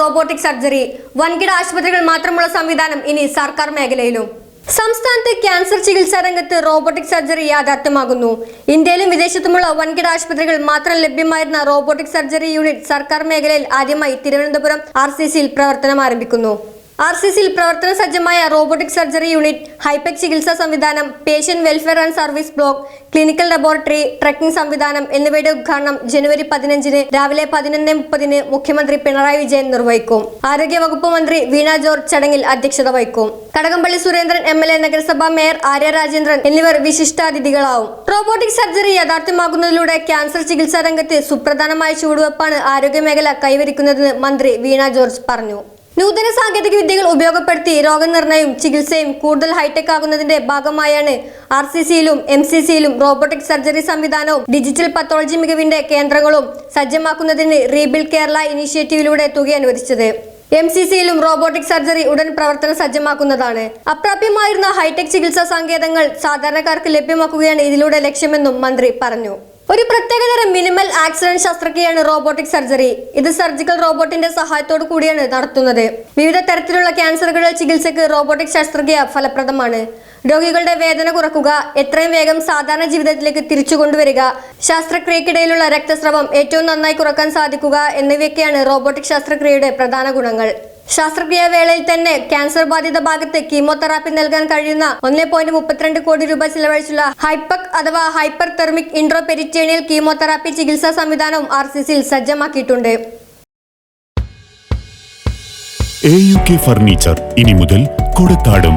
Robotic surgery വൻകിട ആശുപത്രികൾ മാത്രമുള്ള സംവിധാനം ഇനി സർക്കാർ മേഖലയിലും. സംസ്ഥാനത്ത് ക്യാൻസർ ചികിത്സാ രംഗത്ത് റോബോട്ടിക് സർജറി യാഥാർത്ഥ്യമാകുന്നു. ഇന്ത്യയിലും വിദേശത്തുമുള്ള വൻകിട ആശുപത്രികൾ മാത്രം ലഭ്യമായിരുന്ന റോബോട്ടിക് സർജറി യൂണിറ്റ് സർക്കാർ മേഖലയിൽ ആദ്യമായി തിരുവനന്തപുരം ആർ പ്രവർത്തനം ആരംഭിക്കുന്നു. ആർ സി സിയിൽ പ്രവർത്തന സജ്ജമായ റോബോട്ടിക് സർജറി യൂണിറ്റ് ഹൈടെക് ചികിത്സാ സംവിധാനം patient welfare and service block clinical laboratory tracking സംവിധാനം എന്നിവയുടെ ഉദ്ഘാടനം ജനുവരി പതിനഞ്ചിന് രാവിലെ പതിനൊന്ന് മുപ്പതിന് മുഖ്യമന്ത്രി പിണറായി വിജയൻ നിർവഹിക്കും. ആരോഗ്യവകുപ്പ് മന്ത്രി വീണ ജോർജ് ചടങ്ങിൽ അധ്യക്ഷത വഹിക്കും. Kadakampally Surendran M L A നഗരസഭാ മേയർ ആര്യ രാജേന്ദ്രൻ എന്നിവർ വിശിഷ്ടാതിഥികളാവും. റോബോട്ടിക് സർജറി യാഥാർത്ഥ്യമാകുന്നതിലൂടെ ക്യാൻസർ ചികിത്സാ രംഗത്ത് സുപ്രധാനമായ ചുവടുവെപ്പാണ് ആരോഗ്യമേഖല കൈവരിക്കുന്നതെന്ന് മന്ത്രി വീണ ജോർജ് പറഞ്ഞു. നൂതന സാങ്കേതിക വിദ്യകൾ ഉപയോഗപ്പെടുത്തി രോഗനിർണയവും ചികിത്സയും കൂടുതൽ ഹൈടെക് ആകുന്നതിന്റെ ഭാഗമായാണ് ആർ സി സിയിലും എം സി സിയിലും റോബോട്ടിക് സർജറി സംവിധാനവും ഡിജിറ്റൽ പത്തോളജി മികവിന്റെ കേന്ദ്രങ്ങളും സജ്ജമാക്കുന്നതിന് റീബിൽ കേരള ഇനീഷ്യേറ്റീവിലൂടെ തുക അനുവദിച്ചത്. എം സി സിയിലും റോബോട്ടിക് സർജറി ഉടൻ പ്രവർത്തന സജ്ജമാക്കുന്നതാണ്. അപ്രാപ്യമായിരുന്ന ഹൈടെക് ചികിത്സാ സങ്കേതങ്ങൾ സാധാരണക്കാർക്ക് ലഭ്യമാക്കുകയാണ് ഇതിലൂടെ ലക്ഷ്യമെന്നും മന്ത്രി പറഞ്ഞു. ഒരു പ്രത്യേകതരം മിനിമൽ ആക്സിഡന്റ് ശസ്ത്രക്രിയയാണ് റോബോട്ടിക് സർജറി ഇത് സർജിക്കൽ റോബോട്ടിന്റെ സഹായത്തോടു കൂടിയാണ് നടത്തുന്നത്. വിവിധ തരത്തിലുള്ള ക്യാൻസറുകളുടെ ചികിത്സയ്ക്ക് റോബോട്ടിക് ശസ്ത്രക്രിയ ഫലപ്രദമാണ്. രോഗികളുടെ വേദന കുറക്കുക എത്രയും വേഗം സാധാരണ ജീവിതത്തിലേക്ക് തിരിച്ചു കൊണ്ടുവരിക ശസ്ത്രക്രിയക്കിടയിലുള്ള രക്തസ്രവം ഏറ്റവും നന്നായി കുറയ്ക്കാൻ സാധിക്കുക എന്നിവയൊക്കെയാണ് റോബോട്ടിക് ശസ്ത്രക്രിയയുടെ പ്രധാന ഗുണങ്ങൾ. ശസ്ത്രക്രിയാ വേളയിൽ തന്നെ ക്യാൻസർ ബാധിത ഭാഗത്ത് കീമോതെറാപ്പി നൽകാൻ കഴിയുന്ന ഒന്നേ പോയിന്റ് മുപ്പത്തിരണ്ട് കോടി രൂപ ചിലവഴിച്ചുള്ള ഹൈപ്പക് അഥവാ hyperthermic intraperitoneal chemotherapy ചികിത്സാ സംവിധാനവും ആർ സി സിയിൽ സജ്ജമാക്കിയിട്ടുണ്ട്. എ യു കെ ഫർണിച്ചർ ഇനി മുതൽ കൊടുത്താടും.